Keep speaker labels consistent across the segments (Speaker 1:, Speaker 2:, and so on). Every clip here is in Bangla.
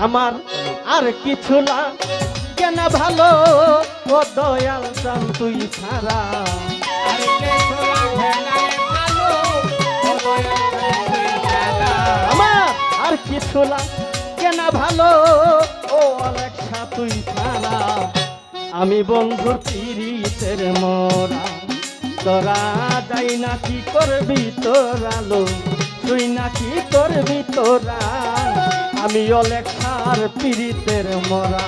Speaker 1: আমার আর কিছু না। কেন ভালো ও দয়াল চান তুই ছাড়া? আমার আর কিছু না। কেন ভালো ও অলেখা তুই ছাড়া? আমি বন্ধুর পিরিতের মরা। তোরা যাই না কি করবি তোরালো তুই না কি করবি তোরা আমি অলেখার পীড়িতের মরা।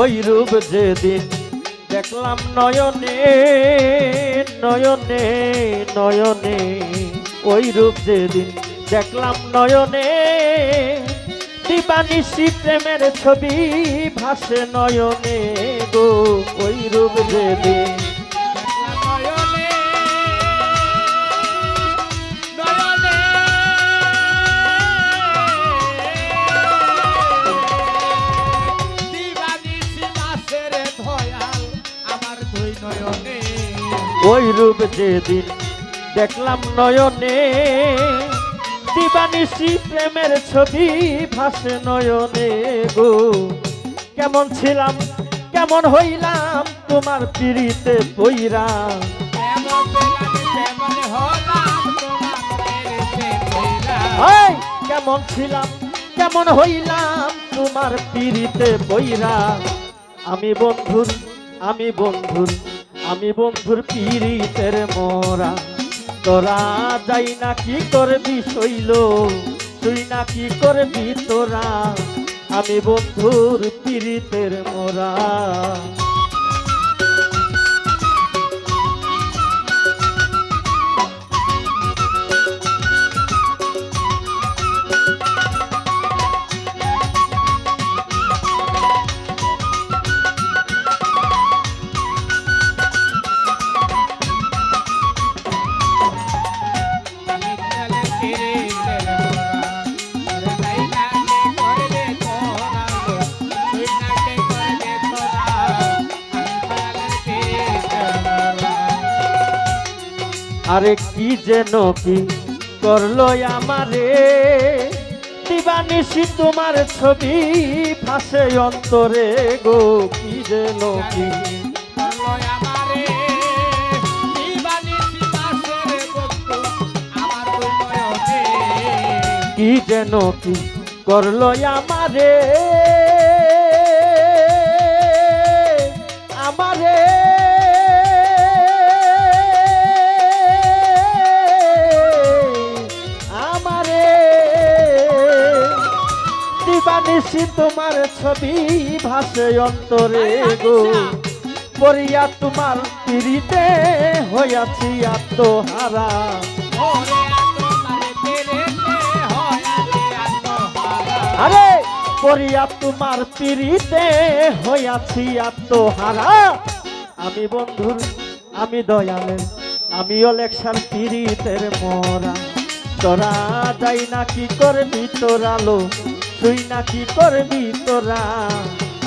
Speaker 1: ওই রূপ যেদিন? দেখলাম নয়নে নয়নে নয়নে ওই রূপ যেদিন? দেখলাম নয়নে, দিবানিশি প্রেমের ছবি ভাসে নয়নে গো ওই রূপ যেদিন? ওই রূপ যেদিন দেখলাম নয়নে, দিবানিশি প্রেমের ছবি ভাসে নয়নে গো। কেমন ছিলাম, কেমন হইলাম তোমার পিড়িতে পইরা। কেমন ছিলাম, কেমন হইলাম তোমার পিড়িতে বইরা আমি বন্ধুর আমি বন্ধুর আমি বন্ধুর পিড়িতের মরা। তোরা যাই না কি করবি শৈল, তুই না কি করবি তোরা। আমি বন্ধুর পিড়িতের মোরা। আরে কি যেন কি করল আমারে? দিবানিশি তোমার ছবি ফাঁসে অন্তরে গো, কি যেন কি কি যেন কি করল আমারে? ছবি ভাসে অন্তরে গো। পরিয়া তোমার পিড়িতে হইয়াছি আত্মহারা। আরে পরিয়া তোমার পিড়িতে হইয়াছি আত্মহারা। আমি বন্ধুর আমি দয়ালের আমি অলেকসার পিড়িতের মরা। তোরা যাই না কি করবি তোরালো তুই নাকি করবি তোরা?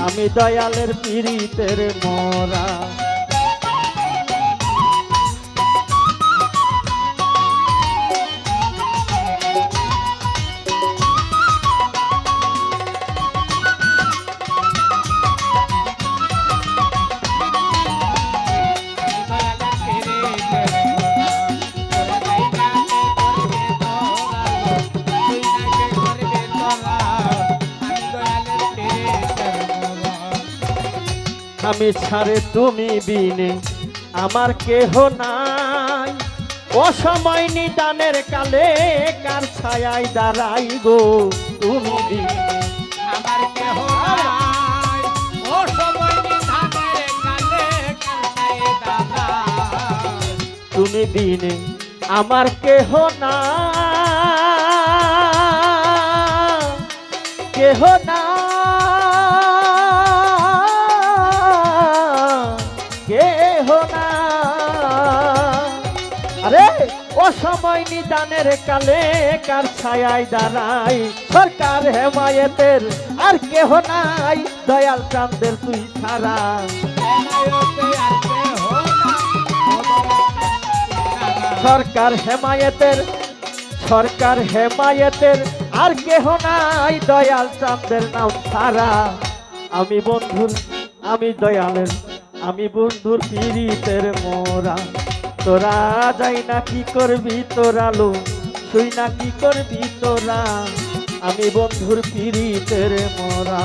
Speaker 1: আমি দয়ালের পিড়িতের মরা। আমি ছাড়ে তুমি বিনে আমার কেহ নাই। অসময় নিদানের কালে কার ছায়ায় দাঁড়াই গো তুমি বিনে?
Speaker 2: আমার কেহ নাই।
Speaker 1: তুমি বিনে আমার কেহ না। কেহ না অসময় নিদানের কালে কার ছায়ায় দাঁড়াই? সরকার হেমায়েতের আর কেহ নাই, দয়াল চাঁদের তুই ছাড়া। সরকার হেমায়েতের সরকার হেমায়েতের আর কেহ নাই, দয়াল চাঁদের নাম ছাড়া। আমি বন্ধুর, আমি দয়ালের, আমি বন্ধুর পীড়িতের মোরা। তোরা যাই না কি করবি তোরা লো তুই না কি করবি তোরা? আমি বন্ধুর পিড়িতের মোরা।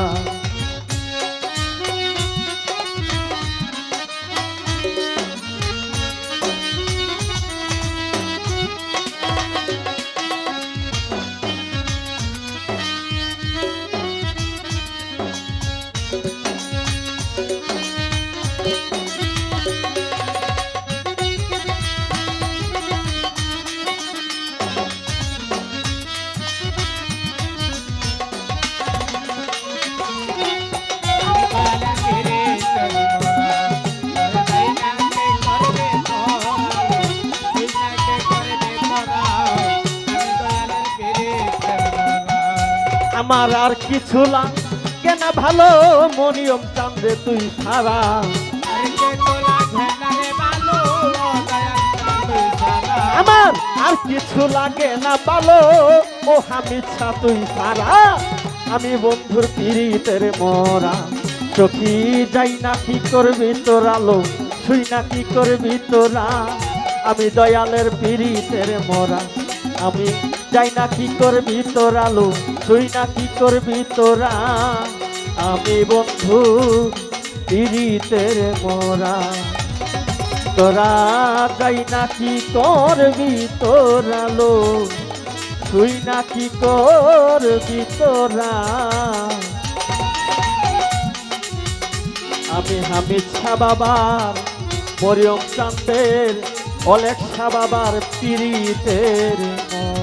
Speaker 1: আমার আর কিছু লাগে না ভালো মনিয়ম চান্দে তুই সারা আমার আর কিছু লাগে না ভালো ও হামিদ শাহ তুই সারা আমি বন্ধুর পিড়িতের মরা। চোখি যাই না কি করবি তোর আলো শুই না কি করবি তোরা। আমি দয়ালের পিড়িতের মরা। আমি যাই না কি করবি তোর আলো শুই না কি করবি তোরা আমি বন্ধু পিড়িতের মরা। তোরা যাই না কি করবি তোরা লো তুই না কি করবি তোরা আমি হামিদ শাহ বাবার, মরিয়ম চান্দের অলেক শাহ বাবার পীড়িতের মন